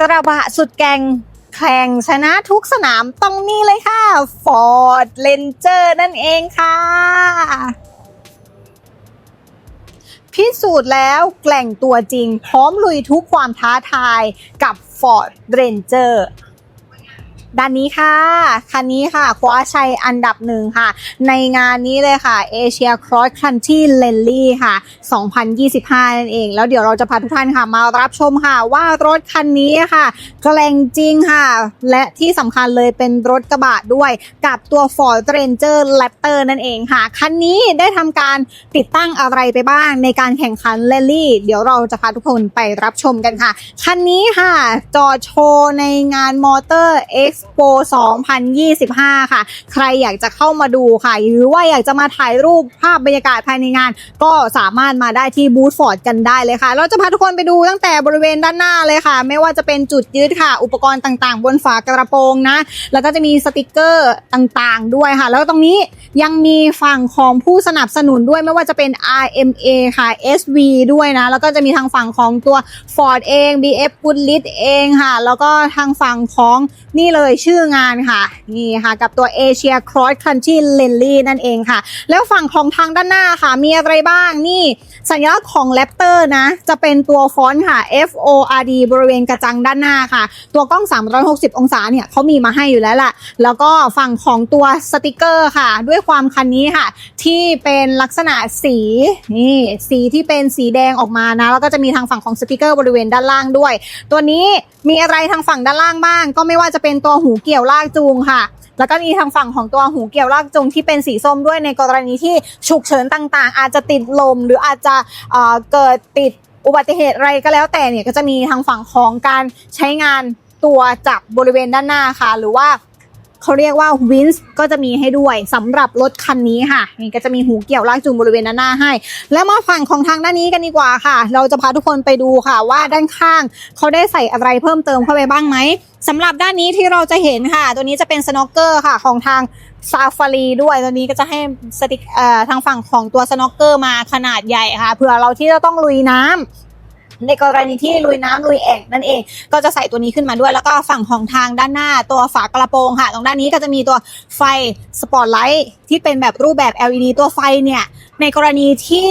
กระบะสุดแกร่งแข่งชนะทุกสนามต้องนี่เลยค่ะ Ford Ranger นั่นเองค่ะ พิสูจน์แล้วแกล่งตัวจริงพร้อมลุยทุกความท้าทายกับ Ford Ranger ด้านนี้ค่ะ คันนี้ค่ะคว้าชัยอันดับหนึ่งค่ะ ในงานนี้เลยค่ะ Asia Cross Country Rally ค่ะ 2025 นั่นเอง แล้วเดี๋ยวเราจะพาทุกท่านค่ะ มารับชมค่ะ ว่ารถคันนี้ค่ะแกล่งจริงค่ะ และที่สำคัญเลยเป็นรถกระบะด้วยกับตัว Ford Ranger Raptor นั่นเองค่ะ คันนี้ได้ทำการติดตั้งอะไรไปบ้างในการแข่งขัน Rally เดี๋ยวเราจะพาทุกคนไปรับชมกันค่ะ คันนี้ค่ะจอดโชว์ในงาน Motor Expo 2025 ค่ะ ใครอยากจะเข้ามาดูค่ะ หรือว่าอยากจะมาถ่ายรูปภาพบรรยากาศภายในงาน ก็สามารถมาได้ที่บูธฟอร์ดกันได้เลยค่ะ เราจะพาทุกคนไปดูตั้งแต่บริเวณด้านหน้าเลยค่ะ ไม่ว่าจะเป็นจุดยึดค่ะ อุปกรณ์ต่างๆ บนฝากระโปรงนะ แล้วก็จะมีสติกเกอร์ต่างๆ ด้วยค่ะ แล้วตรงนี้ยังมีฝั่งของผู้สนับสนุนด้วยไม่ว่าจะเป็น RMA ค่ะ SV ด้วยนะ แล้วก็จะมีทางฝั่งของตัว Ford เอง BF Goodrich เองค่ะ แล้วก็ทางฝั่งของนี่เลยชื่องานค่ะนี่ค่ะกับตัว Asia Cross Country Rally นั่นเองค่ะ แล้วฝั่งของทางด้านหน้าค่ะมีอะไรบ้างนี่สัญลักษณ์ของ Raptor นะจะเป็นตัวฟอนต์ค่ะ F O R D บริเวณกระจังด้านหน้าค่ะ ตัวกล้อง 360 องศาเนี่ยเขามีมาให้อยู่แล้วล่ะ แล้วก็ฝั่งของตัวสติกเกอร์ค่ะ ด้วยความคันนี้ค่ะ ที่เป็นลักษณะสีนี่สีที่เป็นสีแดงออกมานะ แล้วก็จะมีทางฝั่งของสติกเกอร์บริเวณด้านล่างด้วย ตัวนี้มีอะไรทางฝั่งด้านล่างบ้าง ก็ไม่ว่าจะเป็นตัวหูเกี่ยวลากจูงค่ะแล้วก็มีทางฝั่งของตัวหูเกี่ยวลากจูงที่เป็นสีส้มด้วยในกรณีที่ฉุกเฉินต่างๆ อาจจะติดลม หรืออาจจะเเกิดติดอุบัติเหตุอะไรก็แล้วแต่เนี่ยก็จะมีทางฝั่งของการใช้งานตัวจับบริเวณด้านหน้าค่ะ หรือว่า เขาเรียกว่าวินส์ก็จะมีให้ด้วยสำหรับรถคันนี้ค่ะนี่ก็จะมีหูเกี่ยวลากจูงบริเวณด้านหน้าให้ แล้วมาฝั่งของทางด้านนี้กันดีกว่าค่ะ เราจะพาทุกคนไปดูค่ะว่าด้านข้างเขาได้ใส่อะไรเพิ่มเติมเข้าไปบ้างไหมสำหรับด้านนี้ที่เราจะเห็นค่ะ ตัวนี้จะเป็นสโนว์เกอร์ค่ะของทางซาฟารีด้วยตัวนี้ก็จะให้สติกทางฝั่งของตัวสโนว์เกอร์มาขนาดใหญ่ค่ะเผื่อเราที่จะต้องลุยน้ำ ในกรณีที่ลุยน้ำลุยแอ่งนั่นเอง ก็จะใส่ตัวนี้ขึ้นมาด้วย แล้วก็ฝั่งของทางด้านหน้าตัวฝากระโปรงค่ะ ตรงด้านนี้ก็จะมีตัวไฟสปอตไลท์ที่เป็นแบบรูปแบบ LED ตัวไฟเนี่ยในกรณีที่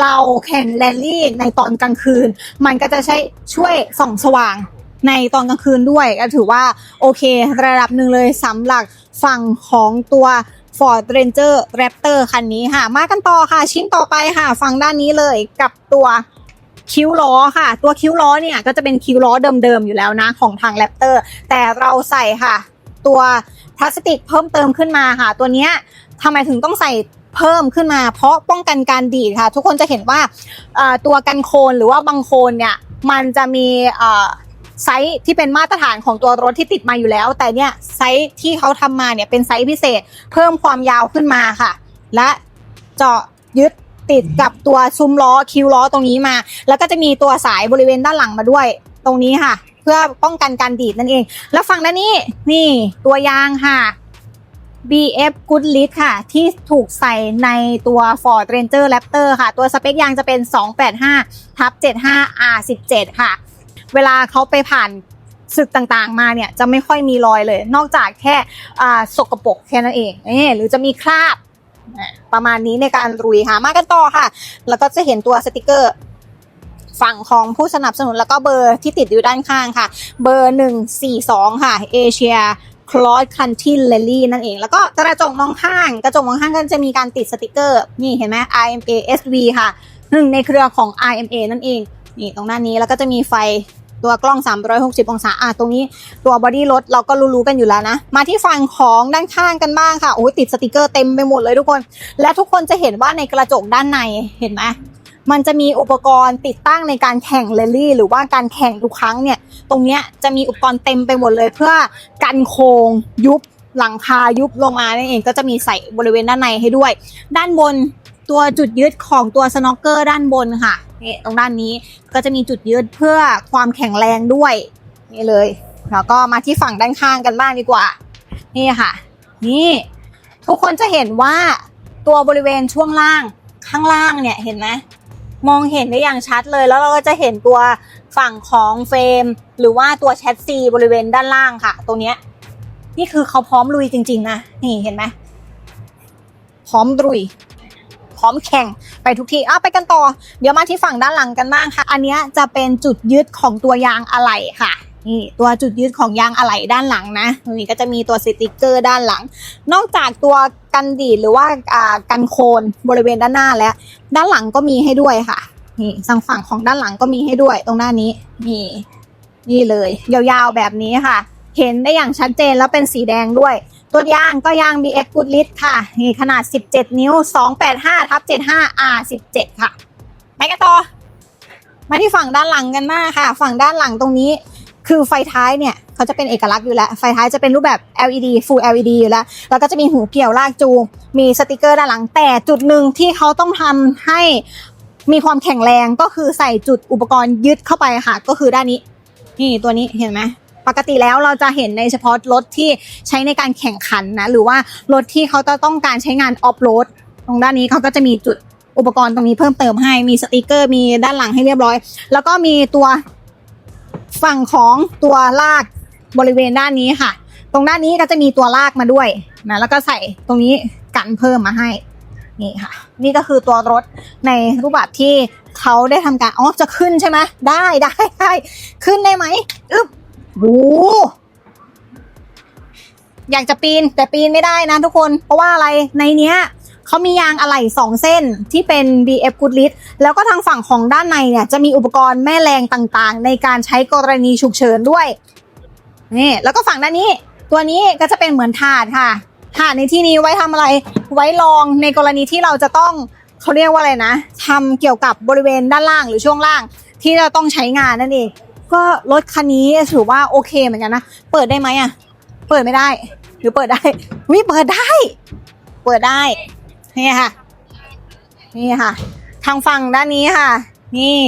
เราแข่งแรลลี่ในตอนกลางคืน มันก็จะใช้ช่วยส่องสว่างในตอนกลางคืนด้วยก็ถือว่าโอเคระดับหนึ่งเลยสำหรับฝั่งของตัว Ford Ranger Raptor คันนี้ค่ะ มากันต่อค่ะ ชิ้นต่อไปค่ะ ฝั่งด้านนี้เลยกับตัว คิ้วล้อค่ะ ตัวคิ้วล้อเนี่ยก็จะเป็นคิ้วล้อเดิมๆอยู่แล้วนะของทางแรปเตอร์แต่เราใส่ค่ะ ตัวพลาสติกเพิ่มเติมขึ้นมาค่ะ ตัวเนี้ยทำไมถึงต้องใส่เพิ่มขึ้นมา เพราะป้องกันการดีดค่ะ ทุกคนจะเห็นว่าตัวกันโคลนหรือว่าบังโคลนเนี่ยมันจะมีไซส์ที่เป็นมาตรฐานของตัวรถที่ติดมาอยู่แล้ว แต่เนี่ยไซส์ที่เขาทำมาเนี่ยเป็นไซส์พิเศษ เพิ่มความยาวขึ้นมาค่ะ และเจาะยึด ติดกับตัวซุ้มล้อคิวล้อตรงนี้มา แล้วก็จะมีตัวสายบริเวณด้านหลังมาด้วย ตรงนี้ค่ะ เพื่อป้องกันการดีดนั่นเอง แล้วฝั่งด้านนี้นี่ตัวยางค่ะ BF Goodrich ค่ะ ที่ถูกใส่ในตัว Ford Ranger Raptor ค่ะ ตัวสเปคยางจะเป็น 285ทับ75 R17 ค่ะ เวลาเขาไปผ่านศึกต่างๆ มาเนี่ย จะไม่ค่อยมีรอยเลย นอกจากแค่สกปรกแค่นั้นเองเอหรือจะมีคราบ ประมาณนี้ในการรุยค่ะมากันต่อค่ะ แล้วก็จะเห็นตัวสติกเกอร์ฝั่งของผู้สนับสนุนแล้วก็เบอร์ที่ติดอยู่ด้านข้างค่ะ เบอร์ 142 ค่ะเอเชียคลอสคันทินเลลี่นั่นเอง แล้วก็กระจกมองข้าง กระจกมองข้างก็จะมีการติดสติกเกอร์ นี่เห็นไหม IMA SV ค่ะ หนึ่งในเครือของ IMA นั่นเอง นี่ตรงหน้านี้แล้วก็จะมีไฟ ตัวกล้อง 360 องศาอะตรงนี้ตัวบอดี้รถเราก็รู้ๆกันอยู่แล้วนะ มาที่ฝั่งของด้านข้างกันบ้างค่ะโอ้ยติดสติกเกอร์เต็มไปหมดเลยทุกคน และทุกคนจะเห็นว่าในกระจกด้านในเห็นไหมมันจะมีอุปกรณ์ติดตั้งในการแข่งเรลลี่ หรือว่าการแข่งทุกครั้งเนี่ย ตรงเนี้ยจะมีอุปกรณ์เต็มไปหมดเลย เพื่อกันโคงยุบหลังคายุบลงมานั่นเองก็จะมีใส่บริเวณด้านในให้ด้วย ด้านบนตัวจุดยึดของตัวสโนว์เกอร์ด้านบนค่ะ นี่ตรงด้านนี้ก็จะมีจุดยึดเพื่อความแข็งแรงด้วยนี่เลย แล้วก็มาที่ฝั่งด้านข้างกันบ้างดีกว่า นี่ค่ะ นี่ทุกคนจะเห็นว่าตัวบริเวณช่วงล่างข้างล่างเนี่ยเห็นไหมมองเห็นได้อย่างชัดเลย แล้วเราก็จะเห็นตัวฝั่งของเฟรม หรือว่าตัวแชสซีบริเวณด้านล่างค่ะตรงเนี้ยนี่คือเขาพร้อมลุยจริง ๆ นะ นี่เห็นไหมพร้อมลุย ร้อมแข่งไปทุกที่อ้าไปกันต่อ เดี๋ยวมาที่ฝั่งด้านหลังกันบ้างค่ะ อันนี้จะเป็นจุดยึดของตัวยางอะไหล่ค่ะนี่ตัวจุดยึดของยางอะไหล่ด้านหลังนะตรงนี่ก็จะมีตัวสติกเกอร์ด้านหลัง นอกจากตัวกันดีดหรือว่าอ่ากันโคนบริเวณด้านหน้าแล้ว ด้านหลังก็มีให้ด้วยค่ะ นี่ทางฝั่งของด้านหลังก็มีให้ด้วยตรงหน้านี้ นี่ นี่เลย ยาวๆแบบนี้ค่ะ เห็นได้อย่างชัดเจนแล้วเป็นสีแดงด้วย ตัวยางก็ยาง BX Good l i t ค่ะ นี่ขนาด 17 นิ้ว 285ทับ75 R 17 ค่ะ ไปกันต่อ มาที่ฝั่งด้านหลังกันมากค่ะ ฝั่งด้านหลังตรงนี้ คือไฟท้ายเนี่ยเขาจะเป็นเอกลักษณ์อยู่แล้ว ไฟท้ายจะเป็นรูปแบบ LED Full LED อยู่แล้ว แล้วก็จะมีหูเกี่ยวลากจูง มีสติกเกอร์ด้านหลัง แต่จุดหนึ่งที่เขาต้องทำให้มีความแข็งแรงก็คือใส่จุดอุปกรณ์ยึดเข้าไปค่ะ ก็คือด้านนี้ นี่ตัวนี้เห็นไหม ปกติแล้วเราจะเห็นในเฉพาะรถที่ใช้ในการแข่งขันนะ หรือว่ารถที่เขาจะต้องการใช้งานออฟโรดตรงด้านนี้เขาก็จะมีจุดอุปกรณ์ตรงนี้เพิ่มเติมให้มีสติกเกอร์มีด้านหลังให้เรียบร้อย แล้วก็มีตัวฝั่งของตัวลากบริเวณด้านนี้ค่ะ ตรงด้านนี้ก็จะมีตัวลากมาด้วยนะแล้วก็ใส่ตรงนี้กันเพิ่มมาให้นี่ค่ะ นี่ก็คือตัวรถในรูปแบบที่เขาได้ทำการอ๋อจะขึ้นใช่ไหมได้ได้ได้ขึ้นได้ไหมอึ๊บ โอ้โหอยากจะปีนแต่ปีนไม่ได้นะทุกคน เพราะว่าอะไรในเนี้ยเขามียางอะไหล่สองเส้นที่เป็น BF Good l i t แล้วก็ทางฝั่งของด้านในเนี่ย จะมีอุปกรณ์แม่แรงต่างๆ ในการใช้กรณีฉุกเฉินด้วยนี่แล้วก็ฝั่งด้านนี้ ตัวนี้ก็จะเป็นเหมือนถาดค่ะ ถาดในที่นี้ไว้ทำอะไรไว้รองในกรณีที่เราจะต้องเขาเรียกว่าอะไรนะทำเกี่ยวกับบริเวณด้านล่างหรือช่วงล่างที่เราต้องใช้งานนั่นเอง ก็รถคันนี้ถือว่าโอเคเหมือนกันนะ เปิดได้ไหมอะ เปิดไม่ได้ หรือเปิดได้วิเปิดได้ เปิดได้ นี่ค่ะ นี่ค่ะ ทางฝั่งด้านนี้ค่ะ นี่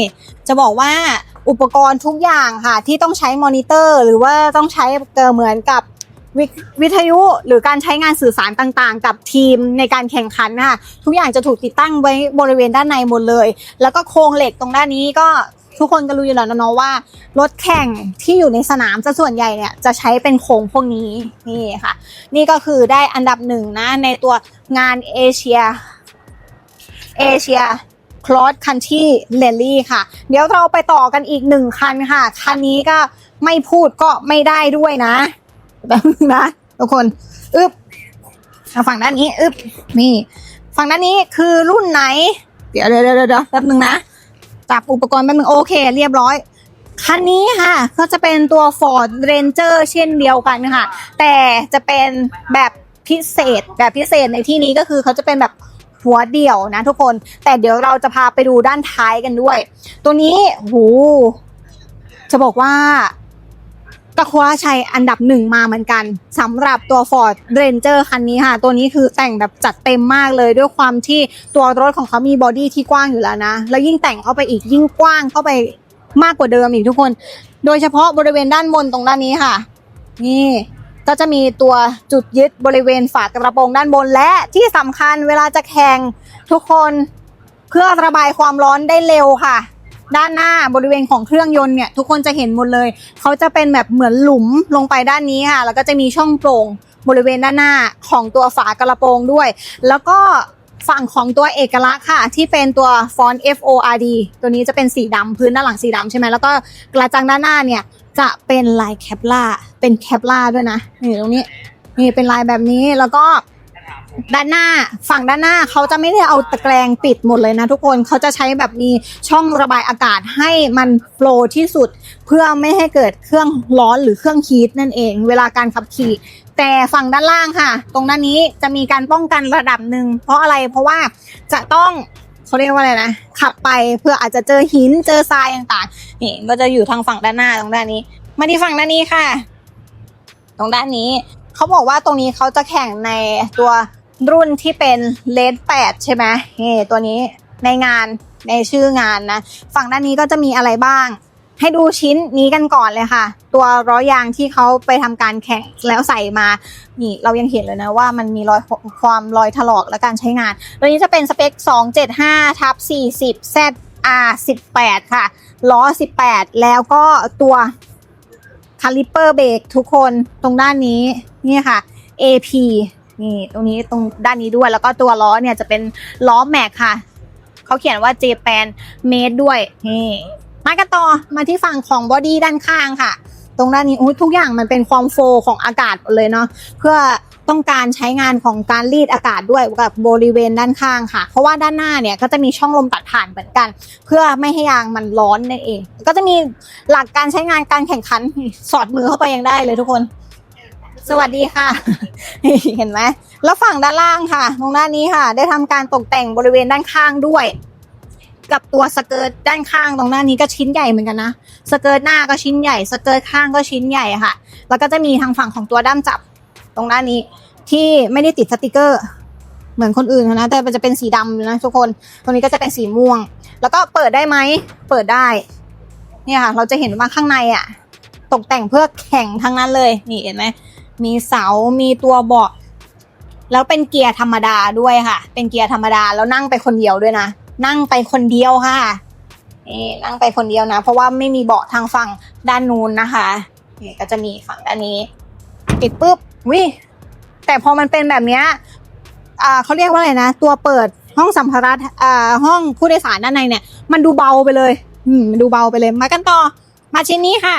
จะบอกว่าอุปกรณ์ทุกอย่างค่ะ ที่ต้องใช้มอนิเตอร์ หรือว่าต้องใช้เอ่อเหมือนกับววิทยุหรือการใช้งานสื่อสารต่างๆ กับทีมในการแข่งขันค่ะทุกอย่างจะถูกติดตั้งไว้บริเวณด้านในหมดเลย แล้วก็โครงเหล็กตรงด้านนี้ก็ ทุกคนก็รู้อยู่แล้วนะเนาะว่า รถแข่งที่อยู่ในสนามจะส่วนใหญ่เนี่ยจะใช้เป็นโครงพวกนี้นี่ค่ะ นี่ก็คือได้อันดับหนึ่งนะในตัวงานเอเชียเอเชียคลอสคันที่เลลี่ค่ะ เดี๋ยวเราไปต่อกันอีกหนึ่งคันค่ะ คันนี้ก็ไม่พูดก็ไม่ได้ด้วยนะแบบนะทุกคนอึบฝั่งด้านนี้อึบนี่ ฝั่งด้านนี้คือรุ่นไหน เดี๋ยวเดี๋ยวเดี๋ยวเดี๋ยวแป๊บนึงนะ จับอุปกรณ์แป๊บนึงโอเค เรียบร้อย คันนี้ค่ะก็จะเป็นตัว Ford Ranger เช่นเดียวกันค่ะ แต่จะเป็นแบบพิเศษ แบบพิเศษในที่นี้ก็คือเขาจะเป็นแบบหัวเดี่ยวนะทุกคน แต่เดี๋ยวเราจะพาไปดูด้านท้ายกันด้วย ตัวนี้หูจะบอกว่า ก็คว้าชัยอันดับหนึ่งมาเหมือนกันสำหรับตัว Ford Ranger คันนี้ค่ะ ตัวนี้คือแต่งแบบจัดเต็มมากเลยด้วยความที่ตัวรถของเขามีบอดี้ที่กว้างอยู่แล้วนะ แล้วยิ่งแต่งเข้าไปอีกยิ่งกว้างเข้าไปมากกว่าเดิมอีกทุกคน โดยเฉพาะบริเวณด้านบนตรงด้านนี้ค่ะ นี่ก็จะมีตัวจุดยึดบริเวณฝากระโปรงด้านบนและที่สำคัญเวลาจะแข่งทุกคนเพื่อระบายความร้อนได้เร็วค่ะ ด้านหน้าบริเวณของเครื่องยนต์เนี่ยทุกคนจะเห็นหมดเลย เขาจะเป็นแบบเหมือนหลุมลงไปด้านนี้ค่ะ แล้วก็จะมีช่องโปร่งบริเวณด้านหน้าของตัวฝากระโปรงด้วย แล้วก็ฝั่งของตัวเอกลักษณ์ค่ะ ที่เป็นตัวฟอนต์ F O R D ตัวนี้จะเป็นสีดำพื้นด้านหลังสีดำใช่ไหมแล้วก็กระจังด้านหน้าเนี่ยจะเป็นลายแคปล่าเป็นแคปล่าด้วยนะนี่ตรงนี้นี่เป็นลายแบบนี้แล้วก็ ด้านหน้าฝั่งด้านหน้าเขาจะไม่ได้เอาตะแกรงปิดหมดเลยนะทุกคนเขาจะใช้แบบมีช่องระบายอากาศให้มันโฟล์ที่สุด เพื่อไม่ให้เกิดเครื่องร้อนหรือเครื่องฮีทนั่นเอง เวลาการขับขี่ แต่ฝั่งด้านล่างค่ะ ตรงด้านนี้จะมีการป้องกันระดับหนึ่งเพราะอะไรเพราะว่าจะต้องเขาเรียกว่าอะไรนะขับไปเพื่ออาจจะเจอหินเจอทรายต่างๆนี่ก็จะอยู่ทางฝั่งด้านหน้าตรงด้านนี้ มาที่ฝั่งด้านนี้ค่ะ ตรงด้านนี้เขาบอกว่าตรงนี้เขาจะแข่งในตัว รุ่นที่เป็นเลดแปดใช่ไหมนี่ตัวนี้ในงานในชื่องานนะ ฝั่งด้านนี้ก็จะมีอะไรบ้าง ให้ดูชิ้นนี้กันก่อนเลยค่ะ ตัวร้อยยางที่เขาไปทำการแข่งแล้วใส่มา นี่เรายังเห็นเลยนะว่ามันมีรอยความรอยถลอกและการใช้งาน ตัวนี้จะเป็นสเปค 275ทับ40 Z R18 ค่ะล้อ 18 แล้วก็ตัวคาลิเปอร์เบรกทุกคนตรงด้านนี้นี่ค่ะ AP นี่ตรงนี้ตรงด้านนี้ด้วยแล้วก็ตัวล้อเนี่ยจะเป็นล้อแม็กค่ะ เขาเขียนว่า Japan Made ด้วยนี่มากันต่อมาที่ฝั่งของบอดี้ด้านข้างค่ะ ตรงด้านนี้ทุกอย่างมันเป็นความโฟของอากาศเลยเนาะเพื่อต้องการใช้งานของการรีดอากาศด้วยกับบริเวณด้านข้างค่ะ เพราะว่าด้านหน้าเนี่ยก็จะมีช่องลมตัดผ่านเหมือนกัน เพื่อไม่ให้ยางมันร้อนนั่นเอง ก็จะมีหลักการใช้งานการแข่งขันสอดมือเข้าไปยังได้เลยทุกคน สวัสดีค่ะ เห็นไหมแล้วฝั่งด้านล่างค่ะ ตรงด้านนี้ค่ะ ได้ทำการตกแต่งบริเวณด้านข้างด้วย กับตัวสเกิร์ตด้านข้างตรงด้านนี้ก็ชิ้นใหญ่เหมือนกันนะสเกิร์ตหน้าก็ชิ้นใหญ่สเกิร์ตข้างก็ชิ้นใหญ่ค่ะ แล้วก็จะมีทางฝั่งของตัวด้ามจับ ตรงด้านนี้ที่ไม่ได้ติดสติกเกอร์เหมือนคนอื่นนะแต่มันจะเป็นสีดำนะทุกคน ตรงนี้ก็จะเป็นสีม่วง แล้วก็เปิดได้ไหมเปิดได้ เนี่ยค่ะ เราจะเห็นว่าข้างในอะ ตกแต่งเพื่อแข่งทั้งนั้นเลย นี่เห็นไหม มีเสา มีตัวเบาะ แล้วเป็นเกียร์ธรรมดาด้วยค่ะ เป็นเกียร์ธรรมดาแล้วนั่งไปคนเดียวด้วยนะ นั่งไปคนเดียวค่ะ นี่นั่งไปคนเดียวนะ เพราะว่าไม่มีเบาะทางฝั่งด้านนู้นนะคะนี่ก็จะมีฝั่งด้านนี้ ปิดปุ๊บวิแต่พอมันเป็นแบบเนี้ยอ่าเขาเรียกว่าอะไรนะ ตัวเปิดห้องสัมภาระอ่าห้องผู้โดยสารด้านในเนี่ย มันดูเบาไปเลย อืมมันดูเบาไปเลย มากันต่อ มาชิ้นนี้ค่ะ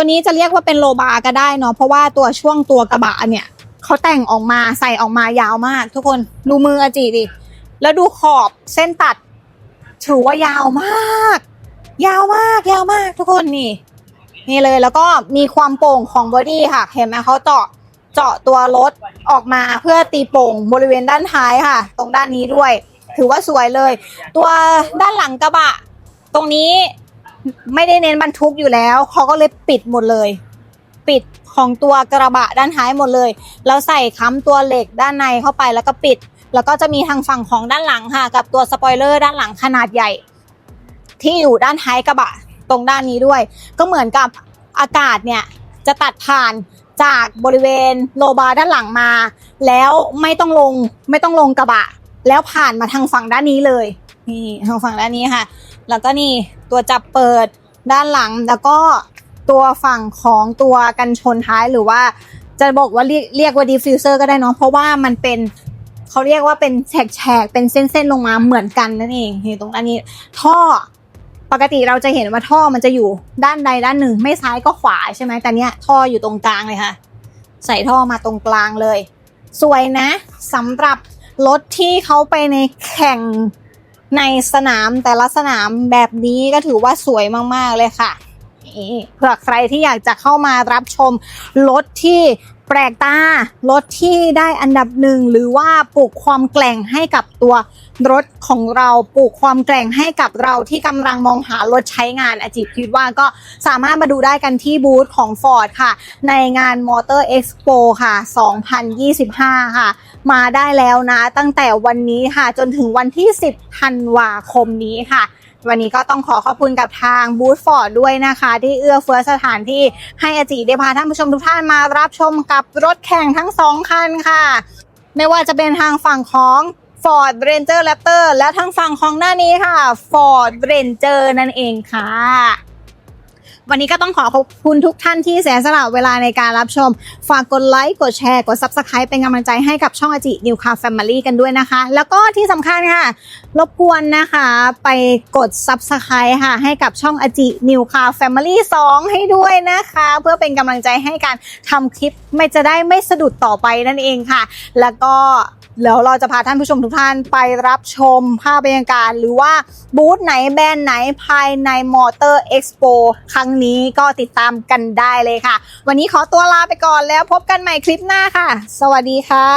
ตัวนี้จะเรียกว่าเป็นโลบาร์ก็ได้เนาะเพราะว่าตัวช่วงตัวกระบะเนี่ยเขาแต่งออกมาใส่ออกมายาวมาก ทุกคนดูมืออาจีดิแล้วดูขอบเส้นตัด ถือว่ายาวมาก ยาวมาก ยาวมาก ทุกคนนี่ นี่เลยแล้วก็มีความโป่งของบอดี้ค่ะ เห็นไหมเขาเจาะเจาะตัวรถออกมาเพื่อตีโป่งบริเวณด้านท้ายค่ะ ตรงด้านนี้ด้วย ถือว่าสวยเลย ตัวด้านหลังกระบะ ตรงนี้ ไม่ได้เน้นบรรทุกอยู่แล้วเขาก็เลยปิดหมดเลย ปิดของตัวกระบะด้านท้ายหมดเลยแล้วใส่ค้ำตัวเหล็กด้านในเข้าไปแล้วก็ปิด แล้วก็จะมีทางฝั่งของด้านหลังค่ะ กับตัวสปอยเลอร์ด้านหลังขนาดใหญ่ ที่อยู่ด้านท้ายกระบะตรงด้านนี้ด้วย ก็เหมือนกับอากาศเนี่ยจะตัดผ่านจากบริเวณโลบาร์ด้านหลังมา แล้วไม่ต้องลงไม่ต้องลงกระบะ แล้วผ่านมาทางฝั่งด้านนี้เลยนี่ทางฝั่งด้านนี้ค่ะ แล้วก็นี่ตัวจับเปิดด้านหลัง แล้วก็ตัวฝั่งของตัวกันชนท้ายหรือว่าจะบอกว่าเรียกเรียกว่าดิฟฟิวเซอร์ก็ได้เนาะเพราะว่ามันเป็นเขาเรียกว่าเป็นแฉกๆเป็นเส้นๆลงมาเหมือนกันนั่นเองนี่ตรงด้านนี้ ท่อปกติเราจะเห็นว่าท่อมันจะอยู่ด้านใดด้านหนึ่ง ไม่ซ้ายก็ขวาใช่ไหมแต่เนี้ยท่ออยู่ตรงกลางเลยค่ะ ใส่ท่อมาตรงกลางเลย สวยนะสำหรับรถที่เขาไปในแข่ง ในสนามแต่ละสนามแบบนี้ก็ถือว่าสวยมาก ๆ เลยค่ะเผื่อใครที่อยากจะเข้ามารับชมรถที่แปลกตารถที่ได้อันดับหนึ่งหรือว่าปลุกความแกล่งให้กับตัว รถของเราปลูกความแกล่งให้กับเราที่กำลังมองหารถใช้งานอาจิคิดว่าก็สามารถมาดูได้กันที่บูธของ Ford ค่ะ ในงาน Motor Expo ค่ะ 2025 ค่ะ มาได้แล้วนะ ตั้งแต่วันนี้ค่ะ จนถึงวันที่ 10 ธันวาคมนี้ค่ะ วันนี้ก็ต้องขอขอบคุณกับทางบูธฟอร์ดด้วยนะคะ ที่เอื้อเฟื้อสถานที่ให้อาจีได้พาท่านผู้ชมทุกท่านมารับชมกับรถแข่งทั้งสองคันค่ะ ไม่ว่าจะเป็นทางฝั่งของ Ford Ranger Raptor และทางฝั่งของหน้านี้ค่ะ Ford Ranger นั่นเองค่ะ วันนี้ก็ต้องขอขอบคุณทุกท่านที่เสียสละเวลาในการรับชม ฝากกดไลค์กดแชร์กด Subscribe เป็นกำลังใจให้กับช่องอาจิ New Car Family กันด้วยนะคะ แล้วก็ที่สำคัญค่ะ รบกวนนะคะ ไปกด Subscribe ค่ะ ให้กับช่องอาจิ New Car Family 2 ให้ด้วยนะคะ เพื่อเป็นกำลังใจให้การทำคลิปไม่จะได้ไม่สะดุดต่อไปนั่นเองค่ะ แล้วก็ แล้วเราจะพาท่านผู้ชมทุกท่านไปรับชมภาพบรรยากาศ หรือว่าบูธไหนแบรนด์ไหนภายในมอเตอร์เอ็กซ์โปครั้งนี้ก็ติดตามกันได้เลยค่ะ วันนี้ขอตัวลาไปก่อนแล้วพบกันใหม่คลิปหน้าค่ะ สวัสดีค่ะ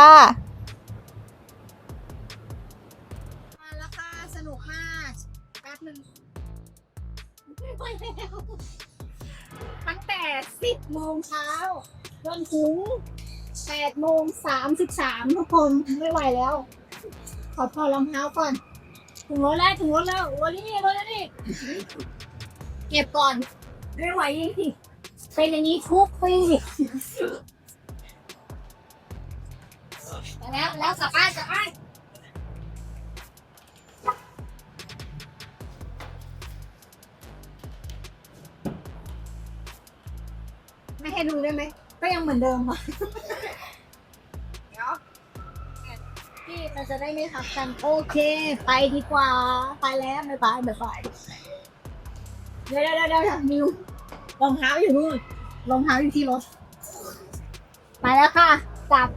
มาแล้วค่ะสนุกมากแป๊บนึงไปแล้วตั้งแต่ 10โมงเช้าจนถึง แปดโมงสามสิบสามทุกคนไม่ไหวแล้ว ขอพอรองเท้าก่อน ถึงรถแล้วถึงรถแล้ววันนี้รถแล้วนี่เก็บก่อน ไม่ไหวจริงๆเป็นอย่างนี้ทุกปีแล้วแล้วสลับบ้ายสลับบ้ายไม่ให้ดูได้ไหม ก็ยังเหมือนเดิมค่ะ เดี๋ยวพี่มันจะได้ไม่ทับกัน โอเค ไปดีกว่า ไปแล้วไปไปไปไปเดี๋ยวเดี๋ยวเดี๋ยวเดี๋ยวมิวรองเท้าอยู่นู่นรองเท้าอยู่ที่รถ ไปแล้วค่ะ กลับ